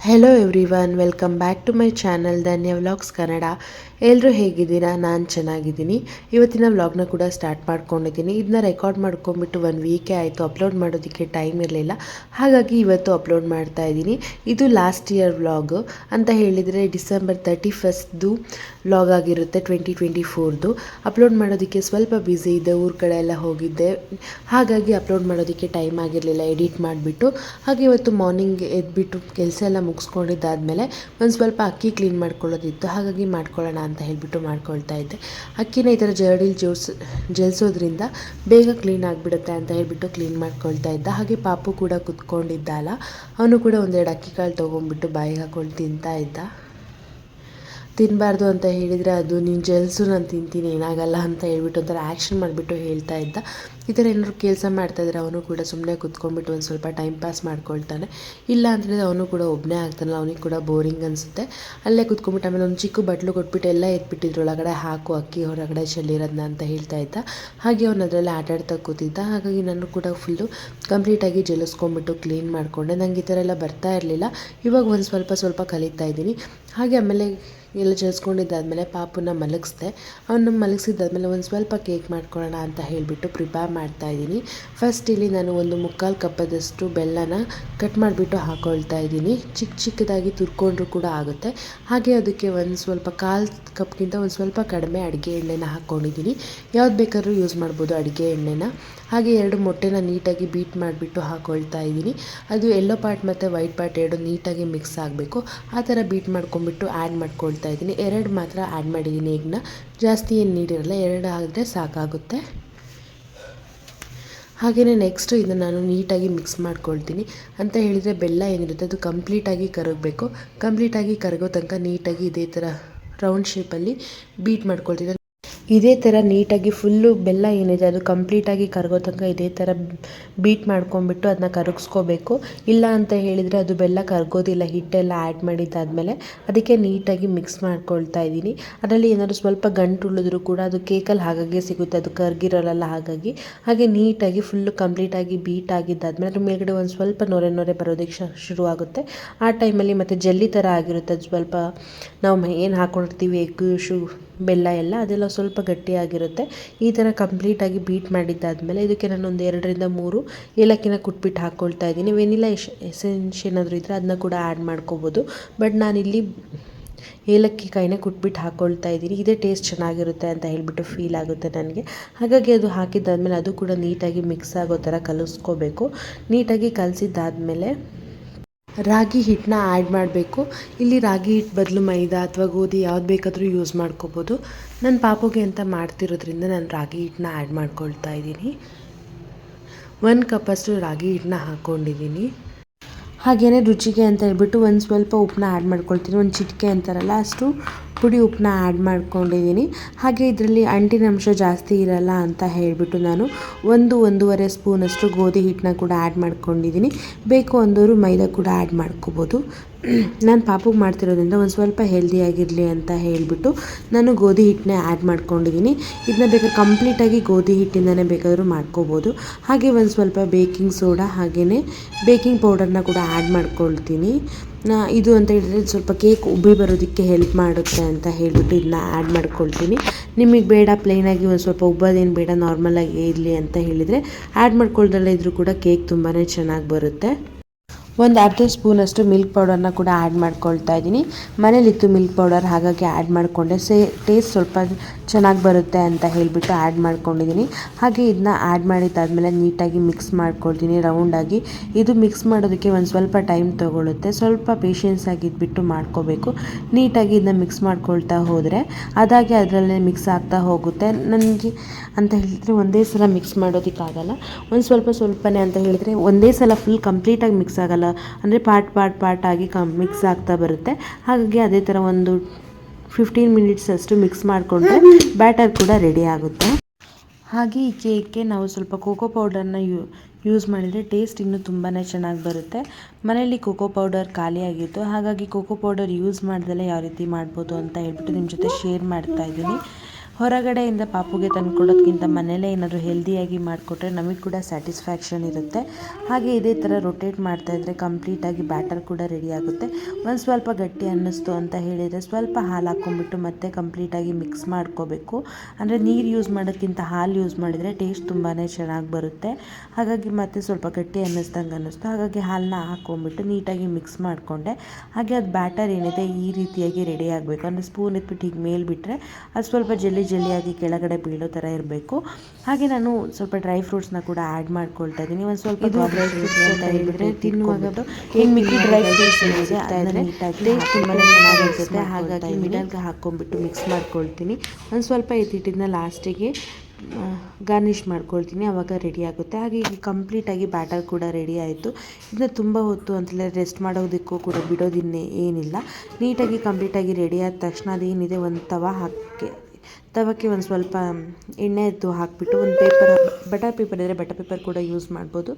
hello everyone welcome back to my channel Dhanya vlogs Kannada ಎಲ್ಲರೂ ಹೇಗಿದ್ದೀರಾ? ನಾನು ಚೆನ್ನಾಗಿದ್ದೀನಿ. ಇವತ್ತಿನ ವ್ಲಾಗ್ನ ಕೂಡ ಸ್ಟಾರ್ಟ್ ಮಾಡ್ಕೊಂಡಿದ್ದೀನಿ. ಇದನ್ನ ರೆಕಾರ್ಡ್ ಮಾಡ್ಕೊಂಡ್ಬಿಟ್ಟು ಒನ್ ವೀಕೇ ಆಯಿತು. ಅಪ್ಲೋಡ್ ಮಾಡೋದಕ್ಕೆ ಟೈಮ್ ಇರಲಿಲ್ಲ. ಹಾಗಾಗಿ ಇವತ್ತು ಅಪ್ಲೋಡ್ ಮಾಡ್ತಾ ಇದ್ದೀನಿ. ಇದು ಲಾಸ್ಟ್ ಇಯರ್ ವ್ಲಾಗು ಅಂತ ಹೇಳಿದರೆ ಡಿಸೆಂಬರ್ ತರ್ಟಿ ಫಸ್ಟ್ದು ವ್ಲಾಗ್ ಆಗಿರುತ್ತೆ ಟ್ವೆಂಟಿ ಟ್ವೆಂಟಿ ಫೋರ್ದು. ಅಪ್ಲೋಡ್ ಮಾಡೋದಕ್ಕೆ ಸ್ವಲ್ಪ ಬ್ಯುಸಿ ಇದ್ದೆ ಊರ ಕಡೆ ಎಲ್ಲ ಹೋಗಿದ್ದೆ. ಹಾಗಾಗಿ ಅಪ್ಲೋಡ್ ಮಾಡೋದಕ್ಕೆ ಟೈಮ್ ಆಗಿರಲಿಲ್ಲ. ಎಡಿಟ್ ಮಾಡಿಬಿಟ್ಟು. ಹಾಗೆ ಇವತ್ತು ಮಾರ್ನಿಂಗ್ ಎದ್ಬಿಟ್ಟು ಕೆಲಸ ಎಲ್ಲ ಮುಗಿಸ್ಕೊಂಡಿದ್ದಾದ್ಮೇಲೆ ಒಂದು ಸ್ವಲ್ಪ ಅಕ್ಕಿ ಕ್ಲೀನ್ ಮಾಡ್ಕೊಳ್ಳೋದಿತ್ತು. ಹಾಗಾಗಿ ಮಾಡ್ಕೊಳ್ಳೋಣ ಅಂತ ಹೇಳಿಬಿಟ್ಟು ಮಾಡ್ಕೊಳ್ತಾ ಇದ್ದೆ. ಅಕ್ಕಿನ ಈ ಥರ ಜರಡಿಲಿ ಜೋಸ್, ಜಲ್ಸೋದ್ರಿಂದ ಬೇಗ ಕ್ಲೀನ್ ಆಗಿಬಿಡುತ್ತೆ ಅಂತ ಹೇಳಿಬಿಟ್ಟು ಕ್ಲೀನ್ ಮಾಡ್ಕೊಳ್ತಾ ಇದ್ದ. ಹಾಗೆ ಪಾಪು ಕೂಡ ಕುತ್ಕೊಂಡಿದ್ದಲ್ಲ ಅವನು ಕೂಡ ಒಂದೆರಡು ಅಕ್ಕಿ ಕಾಳು ತೊಗೊಂಡ್ಬಿಟ್ಟು ಬಾಯಿಗೆ ಹಾಕೊಂಡು ತಿಂತಾ ಇದ್ದ. ತಿನ್ನಬಾರ್ದು ಅಂತ ಹೇಳಿದರೆ ಅದು ನೀನು ಜಲ್ಸು ನಾನು ತಿಂತೀನಿ, ಏನಾಗಲ್ಲ ಅಂತ ಹೇಳ್ಬಿಟ್ಟು ಒಂಥರ ಆ್ಯಕ್ಷನ್ ಮಾಡಿಬಿಟ್ಟು ಹೇಳ್ತಾ ಇದ್ದ. ಈ ಥರ ಏನಾದ್ರು ಕೆಲಸ ಮಾಡ್ತಾಯಿದ್ರೆ ಅವನು ಕೂಡ ಸುಮ್ಮನೆ ಕುತ್ಕೊಂಡ್ಬಿಟ್ಟು ಒಂದು ಸ್ವಲ್ಪ ಟೈಮ್ ಪಾಸ್ ಮಾಡ್ಕೊಳ್ತಾನೆ. ಇಲ್ಲ ಅಂತಂದರೆ ಅವನು ಕೂಡ ಒಬ್ಬನೇ ಆಗ್ತಾನಲ್ಲ, ಅವನಿಗೆ ಕೂಡ ಬೋರಿಂಗ್ ಅನಿಸುತ್ತೆ. ಅಲ್ಲೇ ಕುತ್ಕೊಂಡ್ಬಿಟ್ಟು ಆಮೇಲೆ ಒಂದು ಚಿಕ್ಕ ಬಟ್ಲು ಕೊಟ್ಬಿಟ್ಟು ಎಲ್ಲ ಎತ್ಬಿಟ್ಟಿದ್ರು, ಒಳಗಡೆ ಹಾಕು, ಅಕ್ಕಿ ಹೊರಗಡೆ ಚೆಲ್ಲಿರೋದನ್ನ ಅಂತ ಹೇಳ್ತಾ ಇದ್ದ. ಹಾಗೆ ಅವನು ಅದರಲ್ಲಿ ಆಟಾಡ್ತಾ ಕೂತಿದ್ದ. ಹಾಗಾಗಿ ನಾನು ಕೂಡ ಫುಲ್ಲು ಕಂಪ್ಲೀಟಾಗಿ ಜಲಿಸ್ಕೊಂಡ್ಬಿಟ್ಟು ಕ್ಲೀನ್ ಮಾಡಿಕೊಂಡೆ. ನನಗೆ ಈ ಥರ ಎಲ್ಲ ಬರ್ತಾ ಇರಲಿಲ್ಲ. ಇವಾಗ ಒಂದು ಸ್ವಲ್ಪ ಸ್ವಲ್ಪ ಕಲಿತಾ ಇದ್ದೀನಿ. ಹಾಗೆ ಆಮೇಲೆ ಎಲ್ಲ ಜಲ್ಸ್ಕೊಂಡಿದ್ದಾದಮೇಲೆ ಪಾಪುನ ಮಲಗಿಸ್ದೆ. ಅವನ್ನ ಮಲಗಿಸಿದ್ದಾದ್ಮೇಲೆ ಒಂದು ಸ್ವಲ್ಪ ಕೇಕ್ ಮಾಡ್ಕೊಳ್ಳೋಣ ಅಂತ ಹೇಳಿಬಿಟ್ಟು ಪ್ರಿಪೇರ್ ಮಾಡ್ತಾ ಇದ್ದೀನಿ. ಫಸ್ಟ್ ಇಲ್ಲಿ ನಾನು ಒಂದು ಮುಕ್ಕಾಲು ಕಪ್ಪದಷ್ಟು ಬೆಲ್ಲನ ಕಟ್ ಮಾಡಿಬಿಟ್ಟು ಹಾಕ್ಕೊಳ್ತಾ ಇದ್ದೀನಿ. ಚಿಕ್ಕ ಚಿಕ್ಕದಾಗಿ ತುರ್ಕೊಂಡ್ರೂ ಕೂಡ ಆಗುತ್ತೆ. ಹಾಗೆ ಅದಕ್ಕೆ ಒಂದು ಸ್ವಲ್ಪ ಕಾಲು ಕಪ್ಗಿಂತ ಒಂದು ಸ್ವಲ್ಪ ಕಡಿಮೆ ಅಡುಗೆ ಎಣ್ಣೆನ ಹಾಕ್ಕೊಂಡಿದ್ದೀನಿ ಯಾವ್ದು ಬೇಕಾದ್ರೂ ಯೂಸ್ ಮಾಡ್ಬೋದು ಅಡುಗೆ ಎಣ್ಣೆನ. ಹಾಗೆ ಎರಡು ಮೊಟ್ಟೆನ ನೀಟಾಗಿ ಬೀಟ್ ಮಾಡಿಬಿಟ್ಟು ಹಾಕ್ಕೊಳ್ತಾ ಇದ್ದೀನಿ. ಅದು ಎಲ್ಲೋ ಪಾರ್ಟ್ ಮತ್ತು ವೈಟ್ ಪಾರ್ಟ್ ಎರಡು ನೀಟಾಗಿ ಮಿಕ್ಸ್ ಆಗಬೇಕು. ಆ ಥರ ಬೀಟ್ ಮಾಡ್ಕೊಂಬಿಟ್ಟು ಆ್ಯಡ್ ಮಾಡ್ಕೊಳ್ತಾ ಇದ್ದೀನಿ. ಎರಡು ಮಾತ್ರ ಆ್ಯಡ್ ಮಾಡಿದ್ದೀನಿ. ಈಗನ್ನ ಜಾಸ್ತಿ ಏನು ನೀಡಿರಲ್ಲ, ಎರಡು ಆದರೆ ಸಾಕಾಗುತ್ತೆ. ಹಾಗೆಯೇ ನೆಕ್ಸ್ಟು ಇದನ್ನು ನಾನು ನೀಟಾಗಿ ಮಿಕ್ಸ್ ಮಾಡ್ಕೊಳ್ತೀನಿ. ಅಂತ ಹೇಳಿದರೆ ಬೆಲ್ಲ ಏನಿರುತ್ತೆ, ಅದು ಕಂಪ್ಲೀಟಾಗಿ ಕರಗಬೇಕು. ಕಂಪ್ಲೀಟಾಗಿ ಕರಗೋ ತನಕ ನೀಟಾಗಿ ಇದೇ ಥರ ರೌಂಡ್ ಶೇಪಲ್ಲಿ ಬೀಟ್ ಮಾಡ್ಕೊಳ್ತೀನಿ. ಇದೇ ಥರ ನೀಟಾಗಿ ಫುಲ್ಲು ಬೆಲ್ಲ ಏನಿದೆ ಅದು ಕಂಪ್ಲೀಟಾಗಿ ಕರಗೋ ತನಕ ಇದೇ ಥರ ಬೀಟ್ ಮಾಡ್ಕೊಂಡ್ಬಿಟ್ಟು ಅದನ್ನ ಕರಗಿಸ್ಕೋಬೇಕು. ಇಲ್ಲ ಅಂತ ಹೇಳಿದರೆ ಅದು ಬೆಲ್ಲ ಕರಗೋದಿಲ್ಲ, ಹಿಟ್ಟೆಲ್ಲ ಆ್ಯಡ್ ಮಾಡಿದ್ದಾದಮೇಲೆ. ಅದಕ್ಕೆ ನೀಟಾಗಿ ಮಿಕ್ಸ್ ಮಾಡ್ಕೊಳ್ತಾ ಇದ್ದೀನಿ. ಅದರಲ್ಲಿ ಏನಾದರೂ ಸ್ವಲ್ಪ ಗಂಟು ಉಳಿದ್ರೂ ಕೂಡ ಅದು ಕೇಕಲ್ಲಿ ಹಾಗಾಗಿ ಸಿಗುತ್ತೆ, ಅದು ಕರ್ಗಿರೋಲ್ಲ ಹಾಗಾಗಿ. ಹಾಗೆ ನೀಟಾಗಿ ಫುಲ್ಲು ಕಂಪ್ಲೀಟಾಗಿ ಬೀಟ್ ಆಗಿದ್ದಾದಮೇಲೆ ಅದ್ರ ಮೇಲ್ಗಡೆ ಒಂದು ಸ್ವಲ್ಪ ನೊರೆ ನೊರೆ ಬರೋದಕ್ಕೆ ಶುರುವಾಗುತ್ತೆ. ಆ ಟೈಮಲ್ಲಿ ಮತ್ತು ಜಲ್ಲಿ ಥರ ಆಗಿರುತ್ತೆ, ಅದು ಸ್ವಲ್ಪ ನಾವು ಏನು ಹಾಕ್ಕೊಂಡಿರ್ತೀವಿ ಎಗ್ ಶು ಬೆಲ್ಲ ಎಲ್ಲ ಅದೆಲ್ಲ ಸ್ವಲ್ಪ ಗಟ್ಟಿಯಾಗಿರುತ್ತೆ. ಈ ಥರ ಕಂಪ್ಲೀಟಾಗಿ ಬೀಟ್ ಮಾಡಿದ್ದಾದಮೇಲೆ ಇದಕ್ಕೆ ನಾನು ಒಂದು ಎರಡರಿಂದ ಮೂರು ಏಲಕ್ಕಿನ ಕುಟ್ಬಿಟ್ಟು ಹಾಕ್ಕೊಳ್ತಾ ಇದ್ದೀನಿ. ವೆನಿಲಾ ಎಶ್ ಎಸೆನ್ಸ್ ಏನಾದರೂ ಇದ್ದರೆ ಅದನ್ನ ಕೂಡ ಆ್ಯಡ್ ಮಾಡ್ಕೋಬೋದು. ಬಟ್ ನಾನಿಲ್ಲಿ ಏಲಕ್ಕಿ ಕಾಯಿನ ಕುಟ್ಬಿಟ್ಟು ಹಾಕ್ಕೊಳ್ತಾ ಇದ್ದೀನಿ. ಇದೇ ಟೇಸ್ಟ್ ಚೆನ್ನಾಗಿರುತ್ತೆ ಅಂತ ಹೇಳಿಬಿಟ್ಟು ಫೀಲ್ ಆಗುತ್ತೆ ನನಗೆ. ಹಾಗಾಗಿ ಅದು ಹಾಕಿದ್ದಾದಮೇಲೆ ಅದು ಕೂಡ ನೀಟಾಗಿ ಮಿಕ್ಸ್ ಆಗೋ ಥರ ಕಲಿಸ್ಕೋಬೇಕು. ನೀಟಾಗಿ ಕಲಸಿದ್ದಾದಮೇಲೆ ರಾಗಿ ಹಿಟ್ಟನ್ನ ಆ್ಯಡ್ ಮಾಡಬೇಕು. ಇಲ್ಲಿ ರಾಗಿ ಹಿಟ್ಟು ಬದಲು ಮೈದಾ ಅಥವಾ ಗೋಧಿ ಯಾವ್ದು ಬೇಕಾದರೂ ಯೂಸ್ ಮಾಡ್ಕೋಬೋದು. ನನ್ನ ಪಾಪುಗೆ ಅಂತ ಮಾಡ್ತಿರೋದ್ರಿಂದ ನಾನು ರಾಗಿ ಹಿಟ್ಟನ್ನ ಆ್ಯಡ್ ಮಾಡ್ಕೊಳ್ತಾ ಇದ್ದೀನಿ. ಒಂದು ಕಪ್ಪಷ್ಟು ರಾಗಿ ಹಿಟ್ಟನ್ನ ಹಾಕ್ಕೊಂಡಿದ್ದೀನಿ ಹಾಗೆಯೇ ರುಚಿಗೆ ಅಂತ ಹೇಳ್ಬಿಟ್ಟು ಒಂದು ಸ್ವಲ್ಪ ಉಪ್ಪನ್ನ ಆ್ಯಡ್ ಮಾಡ್ಕೊಳ್ತೀನಿ. ಒಂದು ಚಿಟಿಕೆ ಅಂತಾರಲ್ಲ ಅಷ್ಟು ಪುಡಿ ಉಪ್ಪನ್ನ ಆ್ಯಡ್ ಮಾಡ್ಕೊಂಡಿದ್ದೀನಿ. ಹಾಗೆ ಇದರಲ್ಲಿ ಅಂಟಿನ ಅಂಶ ಜಾಸ್ತಿ ಇರಲ್ಲ ಅಂತ ಹೇಳಿಬಿಟ್ಟು ನಾನು ಒಂದು ಒಂದೂವರೆ ಸ್ಪೂನಷ್ಟು ಗೋಧಿ ಹಿಟ್ಟನ್ನ ಕೂಡ ಆ್ಯಡ್ ಮಾಡ್ಕೊಂಡಿದ್ದೀನಿ. ಬೇಕು ಅಂದವರು ಮೈದಾ ಕೂಡ ಆ್ಯಡ್ ಮಾಡ್ಕೋಬೋದು. ನಾನು ಪಾಪುಗೆ ಮಾಡ್ತಿರೋದ್ರಿಂದ ಒಂದು ಸ್ವಲ್ಪ ಹೆಲ್ದಿಯಾಗಿರಲಿ ಅಂತ ಹೇಳಿಬಿಟ್ಟು ನಾನು ಗೋಧಿ ಹಿಟ್ಟನ್ನೇ ಆ್ಯಡ್ ಮಾಡ್ಕೊಂಡಿದ್ದೀನಿ ಇದನ್ನ ಬೇಕಾದ್ರೆ ಕಂಪ್ಲೀಟಾಗಿ ಗೋಧಿ ಹಿಟ್ಟಿಂದನೇ ಬೇಕಾದರೂ ಮಾಡ್ಕೋಬೋದು. ಹಾಗೆ ಒಂದು ಸ್ವಲ್ಪ ಬೇಕಿಂಗ್ ಸೋಡಾ ಹಾಗೆಯೇ ಬೇಕಿಂಗ್ ಪೌಡರ್ನ ಕೂಡ ಆ್ಯಡ್ ಮಾಡ್ಕೊಳ್ತೀನಿ. ಇದು ಅಂತ ಹೇಳಿದ್ರೆ ಸ್ವಲ್ಪ ಕೇಕ್ ಉಬ್ಬಿ ಬರೋದಕ್ಕೆ ಹೆಲ್ಪ್ ಮಾಡುತ್ತೆ ಅಂತ ಹೇಳಿಬಿಟ್ಟು ಇದನ್ನ ಆ್ಯಡ್ ಮಾಡ್ಕೊಳ್ತೀನಿ. ನಿಮಗೆ ಬೇಡ ಪ್ಲೇನಾಗಿ ಒಂದು ಸ್ವಲ್ಪ ಉಬ್ಬೋದೇನು ಬೇಡ ನಾರ್ಮಲಾಗಿ ಇರಲಿ ಅಂತ ಹೇಳಿದರೆ ಆ್ಯಡ್ ಮಾಡ್ಕೊಳ್ದಲ್ಲೇ ಇದ್ದರೂ ಕೂಡ ಕೇಕ್ ತುಂಬಾ ಚೆನ್ನಾಗಿ ಬರುತ್ತೆ. ಒಂದು ಅರ್ಧ ಸ್ಪೂನಷ್ಟು ಮಿಲ್ಕ್ ಪೌಡರ್ನ ಕೂಡ ಆ್ಯಡ್ ಮಾಡ್ಕೊಳ್ತಾ ಇದ್ದೀನಿ. ಮನೇಲಿತ್ತು ಮಿಲ್ಕ್ ಪೌಡರ್ ಹಾಗಾಗಿ ಆ್ಯಡ್ ಮಾಡಿಕೊಂಡೆ. ಸೇ ಟೇಸ್ಟ್ ಸ್ವಲ್ಪ ಚೆನ್ನಾಗಿ ಬರುತ್ತೆ ಅಂತ ಹೇಳಿಬಿಟ್ಟು ಆ್ಯಡ್ ಮಾಡ್ಕೊಂಡಿದ್ದೀನಿ. ಹಾಗೆ ಇದನ್ನ ಆ್ಯಡ್ ಮಾಡಿದ್ದಾದಮೇಲೆ ನೀಟಾಗಿ ಮಿಕ್ಸ್ ಮಾಡ್ಕೊಳ್ತೀನಿ ರೌಂಡಾಗಿ ಇದು ಮಿಕ್ಸ್ ಮಾಡೋದಕ್ಕೆ ಒಂದು ಸ್ವಲ್ಪ ಟೈಮ್ ತೊಗೊಳುತ್ತೆ. ಸ್ವಲ್ಪ ಪೇಷನ್ಸ್ ಆಗಿದ್ಬಿಟ್ಟು ಮಾಡ್ಕೋಬೇಕು. ನೀಟಾಗಿ ಇದನ್ನ ಮಿಕ್ಸ್ ಮಾಡ್ಕೊಳ್ತಾ ಹೋದರೆ ಅದಾಗಿ ಅದರಲ್ಲೇ ಮಿಕ್ಸ್ ಆಗ್ತಾ ಹೋಗುತ್ತೆ. ನನಗೆ ಅಂತ ಹೇಳಿದರೆ ಒಂದೇ ಸಲ ಮಿಕ್ಸ್ ಮಾಡೋದಕ್ಕಾಗಲ್ಲ. ಒಂದು ಸ್ವಲ್ಪ ಸ್ವಲ್ಪನೇ ಅಂತ ಹೇಳಿದರೆ ಒಂದೇ ಸಲ ಫುಲ್ ಕಂಪ್ಲೀಟಾಗಿ ಮಿಕ್ಸ್ ಆಗಲ್ಲ. ಅಂದರೆ ಪಾರ್ಟ್ ಪಾರ್ಟ್ ಪಾರ್ಟ್ ಆಗಿ ಕಮ್ ಮಿಕ್ಸ್ ಆಗ್ತಾ ಬರುತ್ತೆ. ಹಾಗಾಗಿ ಅದೇ ಥರ ಒಂದು ಫಿಫ್ಟೀನ್ ಮಿನಿಟ್ಸ್ ಅಷ್ಟು ಮಿಕ್ಸ್ ಮಾಡಿಕೊಂಡ್ರೆ ಬ್ಯಾಟರ್ ಕೂಡ ರೆಡಿ ಆಗುತ್ತೆ. ಹಾಗೆ ಈ ಕೇಕ್ಗೆ ನಾವು ಸ್ವಲ್ಪ ಕೋಕೋ ಪೌಡರ್ನ ಯೂ ಯೂಸ್ ಮಾಡಿದರೆ ಟೇಸ್ಟ್ ಇನ್ನೂ ತುಂಬಾ ಚೆನ್ನಾಗಿ ಬರುತ್ತೆ. ಮನೆಯಲ್ಲಿ ಕೋಕೋ ಪೌಡರ್ ಖಾಲಿಯಾಗಿತ್ತು ಹಾಗಾಗಿ ಕೋಕೋ ಪೌಡರ್ ಯೂಸ್ ಮಾಡ್ದಲೇ ಯಾವ ರೀತಿ ಮಾಡ್ಬೋದು ಅಂತ ಹೇಳ್ಬಿಟ್ಟು ನಿಮ್ಮ ಜೊತೆ ಶೇರ್ ಮಾಡ್ತಾ ಇದ್ದೀನಿ. ಹೊರಗಡೆಯಿಂದ ಪಾಪುಗೆ ತಂದು ಕೊಡೋದಕ್ಕಿಂತ ಮನೇಲೇ ಏನಾದರೂ ಹೆಲ್ದಿಯಾಗಿ ಮಾಡಿಕೊಟ್ರೆ ನಮಗೆ ಕೂಡ ಸ್ಯಾಟಿಸ್ಫ್ಯಾಕ್ಷನ್ ಇರುತ್ತೆ. ಹಾಗೆ ಇದೇ ಥರ ರೊಟೇಟ್ ಮಾಡ್ತಾ ಇದ್ದರೆ ಕಂಪ್ಲೀಟಾಗಿ ಬ್ಯಾಟರ್ ಕೂಡ ರೆಡಿ ಆಗುತ್ತೆ. ಒಂದು ಸ್ವಲ್ಪ ಗಟ್ಟಿ ಅನ್ನಿಸ್ತು ಅಂತ ಹೇಳಿದರೆ ಸ್ವಲ್ಪ ಹಾಲು ಹಾಕ್ಕೊಂಬಿಟ್ಟು ಮತ್ತೆ ಕಂಪ್ಲೀಟಾಗಿ ಮಿಕ್ಸ್ ಮಾಡ್ಕೋಬೇಕು. ಅಂದರೆ ನೀರು ಯೂಸ್ ಮಾಡೋಕ್ಕಿಂತ ಹಾಲು ಯೂಸ್ ಮಾಡಿದರೆ ಟೇಸ್ಟ್ ತುಂಬಾ ಚೆನ್ನಾಗಿ ಬರುತ್ತೆ. ಹಾಗಾಗಿ ಮತ್ತೆ ಸ್ವಲ್ಪ ಗಟ್ಟಿ ಅನ್ನಿಸ್ದಂಗೆ ಅನ್ನಿಸ್ತು. ಹಾಗಾಗಿ ಹಾಲನ್ನ ಹಾಕ್ಕೊಂಬಿಟ್ಟು ನೀಟಾಗಿ ಮಿಕ್ಸ್ ಮಾಡಿಕೊಂಡೆ. ಹಾಗೆ ಅದು ಬ್ಯಾಟರ್ ಏನಿದೆ ಈ ರೀತಿಯಾಗಿ ರೆಡಿ ಆಗಬೇಕು. ಅಂದರೆ ಸ್ಪೂನ್ ಎತ್ಬಿಟ್ಟು ಹೀಗೆ ಮೇಲೆ ಬಿಟ್ಟರೆ ಅದು ಸ್ವಲ್ಪ ಜಲ್ಲಿ ಜಲ್ಲಿಯಾಗಿ ಕೆಳಗಡೆ ಬೀಳೋ ಥರ ಇರಬೇಕು. ಹಾಗೆ ನಾನು ಸ್ವಲ್ಪ ಡ್ರೈ ಫ್ರೂಟ್ಸ್ನ ಕೂಡ ಆ್ಯಡ್ ಮಾಡ್ಕೊಳ್ತಾ ಇದ್ದೀನಿ. ಒಂದು ಸ್ವಲ್ಪ ಡ್ರೈ ಫ್ರೂಟ್ಸ್ ಅಂತ ಹೇಳಿಬಿಟ್ರೆ ತಿನ್ನುವಾಗ ಏನು ಮಿಕ್ಕಿ ಡ್ರೈ ಫ್ರೂಟ್ಸ್ ಅದನ್ನ ನೀಟಾಗಿ ಟೇಸ್ಟ್ ತುಂಬಾ ಹಾಗಾಗಿ ಮಿಡಲ್ಗೆ ಹಾಕ್ಕೊಂಡ್ಬಿಟ್ಟು ಮಿಕ್ಸ್ ಮಾಡ್ಕೊಳ್ತೀನಿ. ಒಂದು ಸ್ವಲ್ಪ ಎತ್ತಿಟ್ಟಿದ್ದನ್ನ ಲಾಸ್ಟಿಗೆ ಗಾರ್ನಿಷ್ ಮಾಡ್ಕೊಳ್ತೀನಿ. ಆವಾಗ ರೆಡಿ ಆಗುತ್ತೆ. ಹಾಗೆ ಈಗ ಕಂಪ್ಲೀಟಾಗಿ ಬ್ಯಾಟರ್ ಕೂಡ ರೆಡಿ ಆಯಿತು. ಇದನ್ನ ತುಂಬ ಹೊತ್ತು ಅಂತಲೇ ರೆಸ್ಟ್ ಮಾಡೋದಕ್ಕೂ ಕೂಡ ಬಿಡೋದಿನ್ನೇ ಏನಿಲ್ಲ. ನೀಟಾಗಿ ಕಂಪ್ಲೀಟಾಗಿ ರೆಡಿ ಆದ ತಕ್ಷಣ ಅದೇನಿದೆ ಒಂದು ತವ ಹಾಕಿ ತವಕ್ಕೆ ಒಂದು ಸ್ವಲ್ಪ ಎಣ್ಣೆ ಎದ್ದು ಹಾಕಿಬಿಟ್ಟು ಒಂದು ಪೇಪರ್ ಬಟರ್ ಪೇಪರ್ ಇದ್ದರೆ ಬಟರ್ ಪೇಪರ್ ಕೂಡ ಯೂಸ್ ಮಾಡ್ಬೋದು.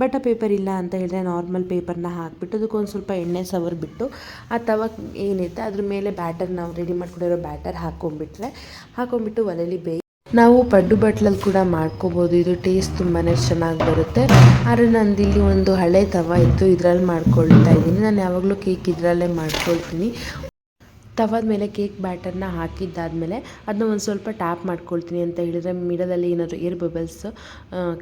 ಬಟರ್ ಪೇಪರ್ ಇಲ್ಲ ಅಂತ ಹೇಳಿದ್ರೆ ನಾರ್ಮಲ್ ಪೇಪರ್ನ ಹಾಕಿಬಿಟ್ಟು ಅದಕ್ಕೊಂದು ಸ್ವಲ್ಪ ಎಣ್ಣೆ ಸವರ್ಬಿಟ್ಟು ಆ ತವ ಏನಿದೆ ಅದ್ರ ಮೇಲೆ ಬ್ಯಾಟರ್ ನಾವು ರೆಡಿ ಮಾಡ್ಕೊಂಡಿರೋ ಬ್ಯಾಟರ್ ಹಾಕ್ಕೊಂಡ್ಬಿಟ್ರೆ ಹಾಕೊಂಡ್ಬಿಟ್ಟು ಒಲೆಯಲ್ಲಿ ಬೇಯಿ ನಾವು ಪಡ್ಡು ಬಟ್ಲಲ್ಲಿ ಕೂಡ ಮಾಡ್ಕೋಬೋದು. ಇದು ಟೇಸ್ಟ್ ತುಂಬಾ ಚೆನ್ನಾಗಿ ಬರುತ್ತೆ. ಆದರೆ ನಂದು ಇಲ್ಲಿ ಒಂದು ಹಳೆ ತವ ಇತ್ತು, ಇದರಲ್ಲಿ ಮಾಡ್ಕೊಳ್ತಾ ಇದ್ದೀನಿ. ನಾನು ಯಾವಾಗಲೂ ಕೇಕ್ ಇದರಲ್ಲೇ ಮಾಡ್ಕೊಳ್ತೀನಿ. ತವದ ಮೇಲೆ ಕೇಕ್ ಬ್ಯಾಟರ್ನ ಹಾಕಿದ್ದಾದಮೇಲೆ ಅದನ್ನ ಒಂದು ಸ್ವಲ್ಪ ಟ್ಯಾಪ್ ಮಾಡ್ಕೊಳ್ತೀನಿ ಅಂತ ಹೇಳಿದರೆ ಮಿಡದಲ್ಲಿ ಏನಾದರೂ ಏರ್ ಬಬಲ್ಸ್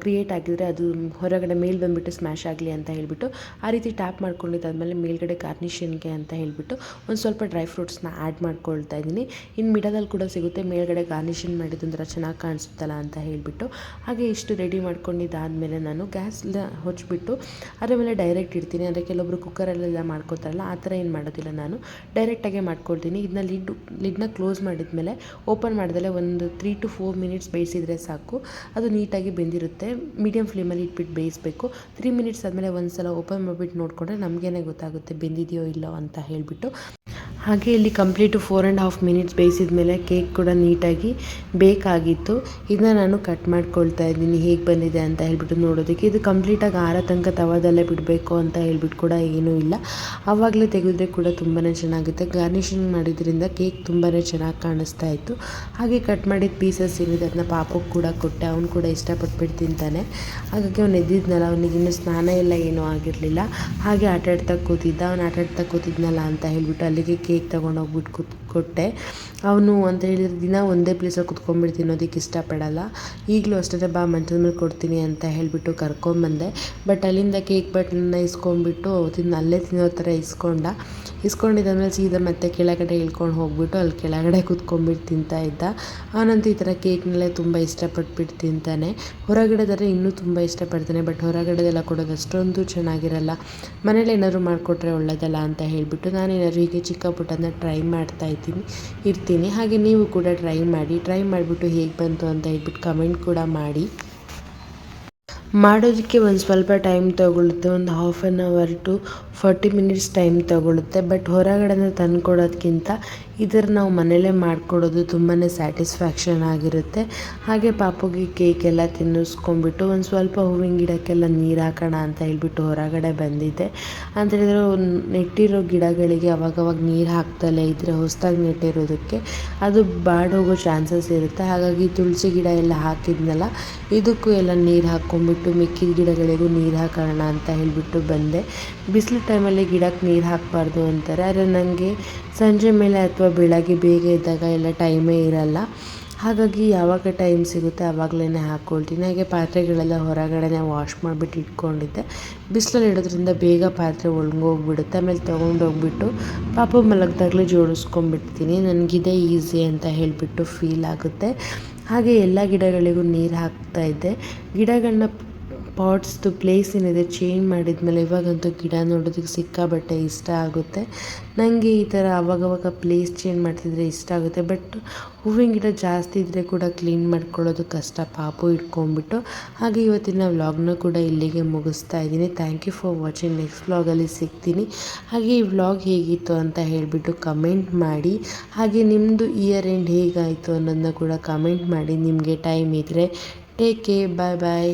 ಕ್ರಿಯೇಟ್ ಆಗಿದರೆ ಅದು ಹೊರಗಡೆ ಮೇಲೆ ಬಂದುಬಿಟ್ಟು ಸ್ಮ್ಯಾಶ್ ಆಗಲಿ ಅಂತ ಹೇಳಿಬಿಟ್ಟು ಆ ರೀತಿ ಟ್ಯಾಪ್ ಮಾಡ್ಕೊಂಡಿದ್ದಾದಮೇಲೆ ಮೇಲ್ಗಡೆ ಗಾರ್ನಿಷನ್ಗೆ ಅಂತ ಹೇಳಿಬಿಟ್ಟು ಒಂದು ಸ್ವಲ್ಪ ಡ್ರೈ ಫ್ರೂಟ್ಸ್ನ ಆ್ಯಡ್ ಮಾಡ್ಕೊಳ್ತಾ ಇದ್ದೀನಿ. ಇನ್ನು ಮಿಡದಲ್ಲಿ ಕೂಡ ಸಿಗುತ್ತೆ, ಮೇಲ್ಗಡೆ ಗಾರ್ನಿಷನ್ ಮಾಡಿದ್ದೊಂಥರ ಚೆನ್ನಾಗಿ ಕಾಣಿಸುತ್ತಲ್ಲ ಅಂತ ಹೇಳಿಬಿಟ್ಟು. ಹಾಗೆ ಇಷ್ಟು ರೆಡಿ ಮಾಡ್ಕೊಂಡಿದ್ದಾದಮೇಲೆ ನಾನು ಗ್ಯಾಸ್ ಹೊಚ್ಚಿಬಿಟ್ಟು ಅದರ ಮೇಲೆ ಡೈರೆಕ್ಟ್ ಇಡ್ತೀನಿ. ಅಂದರೆ ಕೆಲವೊಬ್ಬರು ಕುಕ್ಕರಲ್ಲೆಲ್ಲ ಮಾಡ್ಕೊತಾರಲ್ಲ, ಆ ಥರ ಏನು ಮಾಡೋದಿಲ್ಲ ನಾನು. ಡೈರೆಕ್ಟಾಗೆ ಮಾಡ್ಕೊಳ್ತೀನಿ. ಇದನ್ನ ಲಿಡ್, ಲಿಡ್ನ ಕ್ಲೋಸ್ ಮಾಡಿದ್ಮೇಲೆ ಓಪನ್ ಮಾಡಿದಲ್ಲೇ ಒಂದು ತ್ರೀ ಟು ಫೋರ್ ಮಿನಿಟ್ಸ್ ಬೇಯಿಸಿದರೆ ಸಾಕು. ಅದು ನೀಟಾಗಿ ಬೆಂದಿರುತ್ತೆ. ಮೀಡಿಯಮ್ ಫ್ಲೇಮಲ್ಲಿ ಇಟ್ಬಿಟ್ಟು ಬೇಯಿಸಬೇಕು. ತ್ರೀ ಮಿನಿಟ್ಸ್ ಆದಮೇಲೆ ಒಂದು ಸಲ ಓಪನ್ ಮಾಡಿಬಿಟ್ಟು ನೋಡಿಕೊಂಡ್ರೆ ನಮಗೇನೆ ಗೊತ್ತಾಗುತ್ತೆ ಬೆಂದಿದೆಯೋ ಇಲ್ಲೋ ಅಂತ ಹೇಳಿಬಿಟ್ಟು. ಹಾಗೆ ಇಲ್ಲಿ complete four and half minutes ಬೇಯಿಸಿದ ಮೇಲೆ ಕೇಕ್ ಕೂಡ ನೀಟಾಗಿ ಬೇಕಾಗಿತ್ತು. ಇದನ್ನ ನಾನು ಕಟ್ ಮಾಡ್ಕೊಳ್ತಾ ಇದ್ದೀನಿ. ಹೇಗೆ ಬಂದಿದೆ ಅಂತ ಹೇಳ್ಬಿಟ್ಟು ನೋಡೋದಕ್ಕೆ. ಇದು ಕಂಪ್ಲೀಟಾಗಿ ಆರ ತನಕ ತವಾದಲ್ಲೇ ಬಿಡಬೇಕು ಅಂತ ಹೇಳ್ಬಿಟ್ಟು ಕೂಡ ಏನೂ ಇಲ್ಲ. ಆವಾಗಲೇ ತೆಗೆದ್ರೆ ಕೂಡ ತುಂಬಾ ಚೆನ್ನಾಗುತ್ತೆ ಗಾರ್ನಿಷಿಂಗ್ ಮಾಡಿದ್ರಿಂದ ಕೇಕ್ ತುಂಬಾ ಚೆನ್ನಾಗಿ ಕಾಣಿಸ್ತಾ ಇತ್ತು. ಹಾಗೆ ಕಟ್ ಮಾಡಿದ ಪೀಸಸ್ ಏನಿದೆ ಅದನ್ನ ಪಾಪಕ್ಕೆ ಕೂಡ ಕೊಟ್ಟೆ. ಅವ್ನು ಕೂಡ ಇಷ್ಟಪಟ್ಬಿಟ್ಟು ತಿಂತಾನೆ. ಹಾಗಾಗಿ ಅವ್ನು ಎದ್ದಿದ್ನಲ್ಲ, ಅವನಿಗೆ ಇನ್ನೂ ಸ್ನಾನ ಎಲ್ಲ ಏನೂ ಆಗಿರಲಿಲ್ಲ. ಹಾಗೆ ಆಟಾಡ್ತಾ ಕೂತಿದ್ದ. ಅವ್ನು ಆಟಾಡ್ತಾ ಕೂತಿದ್ನಲ್ಲ ಅಂತ ಹೇಳ್ಬಿಟ್ಟು ಅಲ್ಲಿಗೆ ಕೇಕ್ ತೊಗೊಂಡೋಗ್ಬಿಟ್ಟು ಕೂತ್ ಕೊಟ್ಟೆ. ಅವನು ಅಂತ ಹೇಳಿದ್ರೆ, ದಿನ ಒಂದೇ ಪ್ಲೇಸಲ್ಲಿ ಕುತ್ಕೊಂಡ್ಬಿಟ್ಟು ತಿನ್ನೋದಕ್ಕೆ ಇಷ್ಟಪಡಲ್ಲ. ಈಗಲೂ ಅಷ್ಟೇ ಬಾ, ಮಂಚದ ಮೇಲೆ ಕೊಡ್ತೀನಿ ಅಂತ ಹೇಳಿಬಿಟ್ಟು ಕರ್ಕೊಂಬಂದೆ ಬಟ್ ಅಲ್ಲಿಂದ ಕೇಕ್ ಬಟ್ಲನ್ನ ಇಸ್ಕೊಂಡ್ಬಿಟ್ಟು ತಿನ್ನು ಅಲ್ಲೇ ತಿನ್ನೋ ಥರ ಇಸ್ಕೊಂಡ. ಇಸ್ಕೊಂಡಿದ್ದಾದ್ಮೇಲೆ ಸೀದಾ ಮತ್ತೆ ಕೆಳಗಡೆ ಇಳ್ಕೊಂಡು ಹೋಗ್ಬಿಟ್ಟು, ಅಲ್ಲಿ ಕೆಳಗಡೆ ಕುತ್ಕೊಂಡ್ಬಿಟ್ಟು ತಿಂತಾ ಇದ್ದ. ಅವನಂತೂ ಈ ಥರ ಕೇಕ್ನಲ್ಲೇ ತುಂಬ ಇಷ್ಟಪಟ್ಬಿಟ್ಟು ತಿಂತಾನೆ. ಹೊರಗಡೆದಾದ್ರೆ ಇನ್ನೂ ತುಂಬ ಇಷ್ಟಪಡ್ತಾನೆ ಬಟ್ ಹೊರಗಡೆದೆಲ್ಲ ಕೊಡೋದು ಅಷ್ಟೊಂದು ಚೆನ್ನಾಗಿರಲ್ಲ. ಮನೇಲಿ ಏನಾದರೂ ಮಾಡಿಕೊಟ್ರೆ ಒಳ್ಳೆಯದಲ್ಲ ಅಂತ ಹೇಳಿಬಿಟ್ಟು ನಾನೇನಾದ್ರು ಹೀಗೆ ಚಿಕ್ಕ ಪುಟ್ಟನ ಟ್ರೈ ಮಾಡ್ತಾ ಇದ್ದೀನಿ ಇರ್ತೀನಿ. ಹಾಗೆ ನೀವು ಕೂಡ ಟ್ರೈ ಮಾಡಿ. ಟ್ರೈ ಮಾಡಿಬಿಟ್ಟು ಹೇಗೆ ಬಂತು ಅಂತ ಹೇಳ್ಬಿಟ್ಟು ಕಮೆಂಟ್ ಕೂಡ ಮಾಡಿ. ಮಾಡೋದಕ್ಕೆ ಒಂದು ಸ್ವಲ್ಪ ಟೈಮ್ ತಗೊಳುತ್ತೆ. ಒಂದು half an hour to forty minutes time ತಗೊಳುತ್ತೆ. ಬಟ್ ಹೊರಗಡೆನೇ ಇದರ ನಾವು ಮನೇಲೇ ಮಾಡಿಕೊಡೋದು ತುಂಬಾ ಸ್ಯಾಟಿಸ್ಫ್ಯಾಕ್ಷನ್ ಆಗಿರುತ್ತೆ. ಹಾಗೆ ಪಾಪುಗೆ ಕೇಕ್ ಎಲ್ಲ ತಿನ್ನಿಸ್ಕೊಂಬಿಟ್ಟು ಒಂದು ಸ್ವಲ್ಪ ಹೂವಿನ ಗಿಡಕ್ಕೆಲ್ಲ ನೀರು ಹಾಕೋಣ ಅಂತ ಹೇಳ್ಬಿಟ್ಟು ಹೊರಗಡೆ ಬಂದಿದ್ದೆ. ಅಂತ ಹೇಳಿದ್ರೆ, ನೆಟ್ಟಿರೋ ಗಿಡಗಳಿಗೆ ಅವಾಗವಾಗ ನೀರು ಹಾಕ್ತಲೇ ಇದ್ದರೆ ಹೊಸದಾಗಿ ನೆಟ್ಟಿರೋದಕ್ಕೆ ಅದು ಬಾಡೋಗೋ ಚಾನ್ಸಸ್ ಇರುತ್ತೆ. ಹಾಗಾಗಿ ತುಳಸಿ ಗಿಡ ಎಲ್ಲ ಹಾಕಿದ್ನಲ್ಲ, ಇದಕ್ಕೂ ಎಲ್ಲ ನೀರು ಹಾಕ್ಕೊಂಡ್ಬಿಟ್ಟು ಮಿಕ್ಕಿದ ಗಿಡಗಳಿಗೂ ನೀರು ಹಾಕೋಣ ಅಂತ ಹೇಳಿಬಿಟ್ಟು ಬಂದೆ. ಬಿಸಿಲು ಟೈಮಲ್ಲಿ ಗಿಡಕ್ಕೆ ನೀರು ಹಾಕಬಾರ್ದು ಅಂತಾರೆ. ಆದರೆ ನನಗೆ ಸಂಜೆ ಮೇಲೆ ಅಥವಾ ಬೆಳಗ್ಗೆ ಬೇಗ ಇದ್ದಾಗ ಎಲ್ಲ ಟೈಮೇ ಇರಲ್ಲ. ಹಾಗಾಗಿ ಯಾವಾಗ ಟೈಮ್ ಸಿಗುತ್ತೆ ಆವಾಗಲೇ ಹಾಕ್ಕೊಳ್ತೀನಿ ಹಾಗೆ ಪಾತ್ರೆಗಳೆಲ್ಲ ಹೊರಗಡೆನೇ ವಾಶ್ ಮಾಡಿಬಿಟ್ಟು ಇಟ್ಕೊಂಡಿದ್ದೆ. ಬಿಸಿಲಲ್ಲಿ ಇಡೋದ್ರಿಂದ ಬೇಗ ಪಾತ್ರೆ ಒಣಗೋಗ್ಬಿಡುತ್ತೆ. ಆಮೇಲೆ ತೊಗೊಂಡೋಗ್ಬಿಟ್ಟು ಪಾಪ ಮಲಗ್ದಾಗಲೇ ಜೋಡಿಸ್ಕೊಂಡ್ಬಿಡ್ತೀನಿ. ನನಗಿದೆ ಈಸಿ ಅಂತ ಹೇಳಿಬಿಟ್ಟು ಫೀಲ್ ಆಗುತ್ತೆ. ಹಾಗೆ ಎಲ್ಲ ಗಿಡಗಳಿಗೂ ನೀರು ಹಾಕ್ತಾಯಿದ್ದೆ ಗಿಡಗಳನ್ನ ಪಾಟ್ಸ್ದು ಪ್ಲೇಸ್ ಏನಿದೆ ಚೇಂಜ್ ಮಾಡಿದ್ಮೇಲೆ ಇವಾಗಂತೂ ಗಿಡ ನೋಡೋದಕ್ಕೆ ಸಿಕ್ಕಾಬಟ್ಟೆ ಇಷ್ಟ ಆಗುತ್ತೆ. ನನಗೆ ಈ ಥರ ಅವಾಗವಾಗ ಪ್ಲೇಸ್ ಚೇಂಜ್ ಮಾಡ್ತಿದ್ರೆ ಇಷ್ಟ ಆಗುತ್ತೆ. ಬಟ್ ಹೂವಿನ ಗಿಡ ಜಾಸ್ತಿ ಇದ್ದರೆ ಕೂಡ ಕ್ಲೀನ್ ಮಾಡ್ಕೊಳ್ಳೋದು ಕಷ್ಟ. ಪಾಪು ಇಟ್ಕೊಂಡ್ಬಿಟ್ಟು. ಹಾಗೆ ಇವತ್ತಿನ ವ್ಲಾಗ್ನ ಕೂಡ ಇಲ್ಲಿಗೆ ಮುಗಿಸ್ತಾ ಇದ್ದೀನಿ. Thank you for watching next ವ್ಲಾಗಲ್ಲಿ ಸಿಗ್ತೀನಿ. ಹಾಗೆ ಈ ವ್ಲಾಗ್ ಹೇಗಿತ್ತು ಅಂತ ಹೇಳಿಬಿಟ್ಟು ಕಮೆಂಟ್ ಮಾಡಿ. ಹಾಗೆ ನಿಮ್ಮದು ಇಯರ್ ಎಂಡ್ ಹೇಗಾಯಿತು ಅನ್ನೋದನ್ನ ಕೂಡ ಕಮೆಂಟ್ ಮಾಡಿ. ನಿಮಗೆ ಟೈಮ್ ಇದ್ದರೆ ಟೇಕ್ ಕೇರ್ ಬಾಯ್ ಬಾಯ್